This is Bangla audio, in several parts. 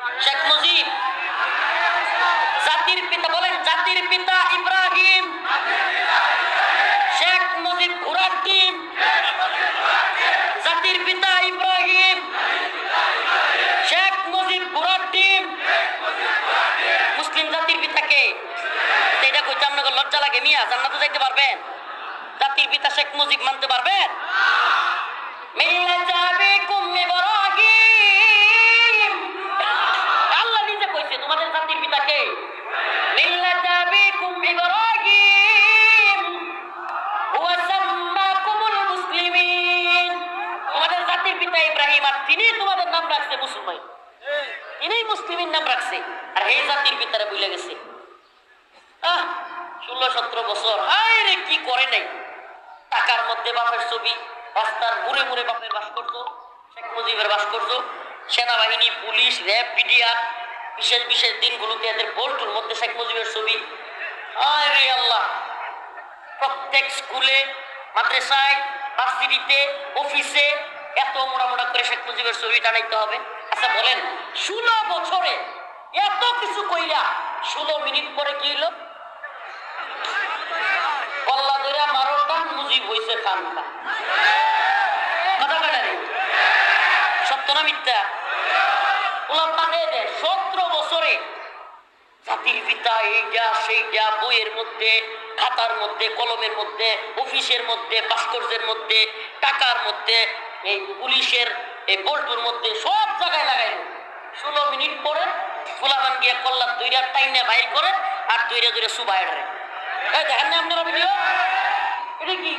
শেখ মুজিব। জাতির পিতা বলেন, জাতির পিতা ইব্রাহিম। শেখ মুজিব ঘোড়ার টিম। জাতির পিতা ইব্রাহিম। শেখ মুজিব ঘোড়ার টিম। মুসলিম জাতির পিতাকে এটা কইতে আপনাকে লজ্জা লাগে, মিয়া, জান্নাতে যাইতে পারবেন? জাতির পিতা শেখ মুজিব মানতে পারবেন? মিল্লাত আবিকুম ইব্রাহিম তিনি তোমাদের নাম রাখছে মুসলমান। তিনিই মুসলিমের নাম রাখছে। আর এই জাতির পিতারা ভুলে গেছে। ষোলো, সতেরো বছর। হায় রে, কি করে নাই? টাকার মধ্যে বাপের ছবি, রাস্তার মুড়ে মুড়ে বাপের ভাস্কর্য, শেখ মুজিবের ভাস্কর্য, সেনাবাহিনী, পুলিশ, র্যাব, বিডিআর, বিশেষ বিশেষ দিনগুলোতে এদের বোল্টুর মধ্যে শেখ মুজিবের ছবি। হায় রে আল্লাহ! প্রত্যেক স্কুলে, মাদ্রাসায়, ভার্সিটিতে, অফিসে এত মোটা করে শেখ মুজিবের ছবি টানাইতে হবে। আচ্ছা বলেন, ষোলো বছরে এত কিছু কইরা ষোলো মিনিট পরে কি হইল? কল্লা ধরে মুজিব মিথ্যা? সতেরো বছরে জাতির পিতা এইটা সেইটা বইয়ের মধ্যে খাতার মধ্যে, কলমের মধ্যে, অফিসের মধ্যে, ভাস্কর্যের মধ্যে, টাকার মধ্যে, এই পুলিশের, এই বল্টুর মধ্যে সব জায়গায় লাগাইল ষোলো মিনিট পরে ফুলাবান গিয়ে কল্লার দুইটা টাইনে বাইর করে আর দুইটা দুইটা সুবাই ধরে। এই দেখেন না আপনারা ভিডিও এটা কি?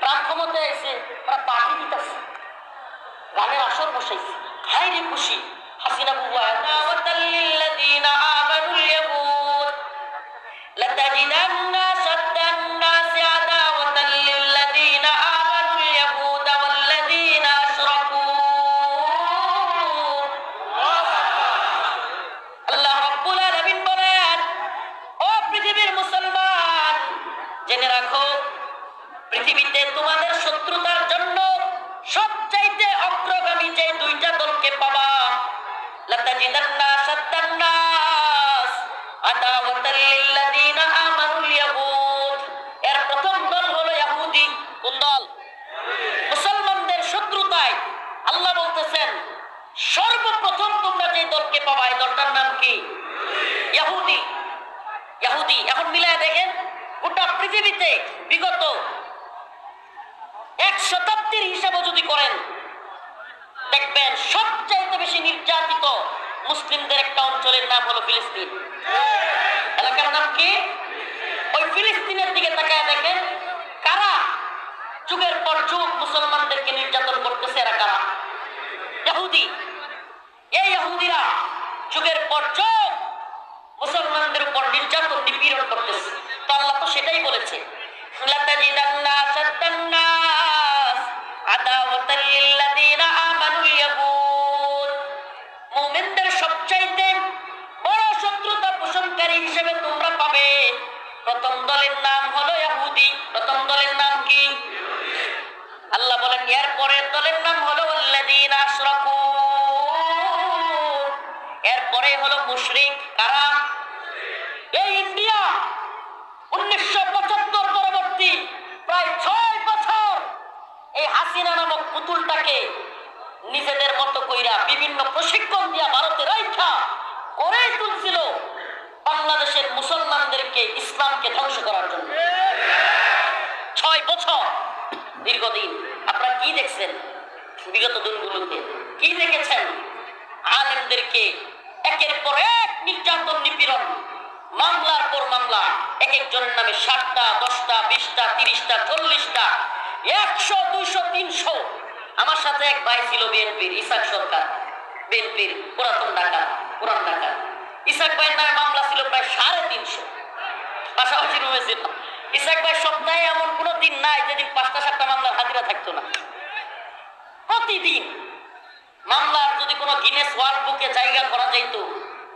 প্রাণ দিতেছে। গানের আসর বসাইছে। হাই রে খুশি। হাসিনা বুবু পৃথিবীর মুসলমান। জেনে রাখো, পৃথিবীতে তোমাদের শত্রুতার জন্য সবচাইতে অগ্রগামী যে দুইটা দলকে পাবা আদাওয়াতাল ইয়াহুদ এর প্রথম দল হলো ইহুদি কোন দল? মুসলমানদের শত্রুতায়। আল্লাহ বলতেছেন, সর্বপ্রথম তোমরা যে দলকে পাবা, এই দলটার নাম কি? ইহুদি এখন মিলায় দেখেন, গোটা পৃথিবীতে বিগত এক শতাব্দীর হিসাবে যদি করেন, দেখবেন সবচাইতে বেশি নির্যাতিত মুসলিমদের একটা অঞ্চলের নাম হলো ফিলিস্তিন। এলাকার নাম কি? ওই ফিলিস্তিনের দিকে তাকায় দেখেন, কারা যুগের পর যুগ মুসলমানদেরকে নির্যাতন করতেছে, এরা কারা? ইহুদি এই ইহুদিরা যুগের পর যুগ মুসলমানদের উপর নির্যাতন নিপীড়ন করতেছে। তো আল্লাহ তো সেটাই বলেছে। মুমিনদের সবচাইতে বড় শত্রুতা পোষণকারী হিসেবে তোমরা পাবে। প্রথম দলের নাম হলো ইহুদি প্রথম দলের নাম কি? আল্লাহ বলেন, এর পরের দলের নাম হলো আল্লাযীনা আশরাকু। এরপরে হলো মুশরিক কারা এই ইন্ডিয়া উনিশশো পঁচাত্তর পরবর্তী প্রায় ছয় বছর এই হাসিনা নামক পুতুলটাকে নিজেদের মতো কইরা বিভিন্ন প্রশিক্ষণ দিয়া ভারতে রাইখা করেই তুলছিল বাংলাদেশের মুসলমানদেরকে ইসলামকে ধ্বংস করার জন্য। ছয় বছর দীর্ঘদিন আপনারা কি দেখছেন? বিগত দিনগুলোতে কি দেখেছেন? আলেমদেরকে একের পর এক নির্যাতন নিপীড়ন মামলার পর মামলা এক একজনের নামে ষাটটা দশটা, বিশটা, তিরিশটা, চল্লিশটা, একশো, দুইশো, তিনশো। আমার সাথে এক ভাই ছিল বিএনপির, ইসাক সরকার। বিএনপির পুরাতন ঢাকা, পুরান ঢাকা। ইসাক ভাইয়ের নামে মামলা ছিল প্রায় সাড়ে তিনশো। পাশাপাশি রুমে ছিলাম। ইসাক ভাই সপ্তাহে এমন কোনো দিন নাই যেদিন পাঁচটা, সাতটা মামলার হাজিরা থাকতো না। প্রতিদিন। মামলার যদি কোনো গিনেস ওয়ার্ল্ড বুকে জায়গা করা যাইত,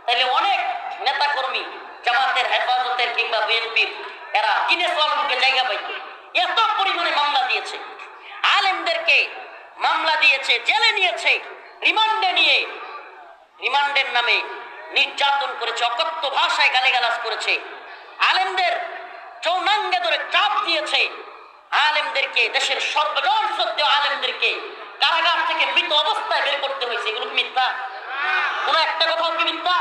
তাহলে অনেক নেতা কর্মী জামাতের হেফাজতের কিংবা বিএনপির, এরা গিনেস ওয়ার্ল্ড জায়গা পাইত। এত পরিমাণে মামলা দিয়েছে। আলেমদেরকে মামলা দিয়েছে, জেলে নিয়েছে, রিমান্ডে নিয়ে, রিমান্ডের নামে নির্যাতন করেছে, অকথ্য ভাষায় গালিগালাজ করেছে। আলেমদের চৌনাঙ্গে ধরে চাপ দিয়েছে। আলেমদেরকে, দেশের সর্বজন সত্য আলেমদেরকে কারাগার থেকে মৃত অবস্থায় বের করতে হয়েছে। এগুলো মিথ্যা? কোন একটা কথাও কি মিথ্যা?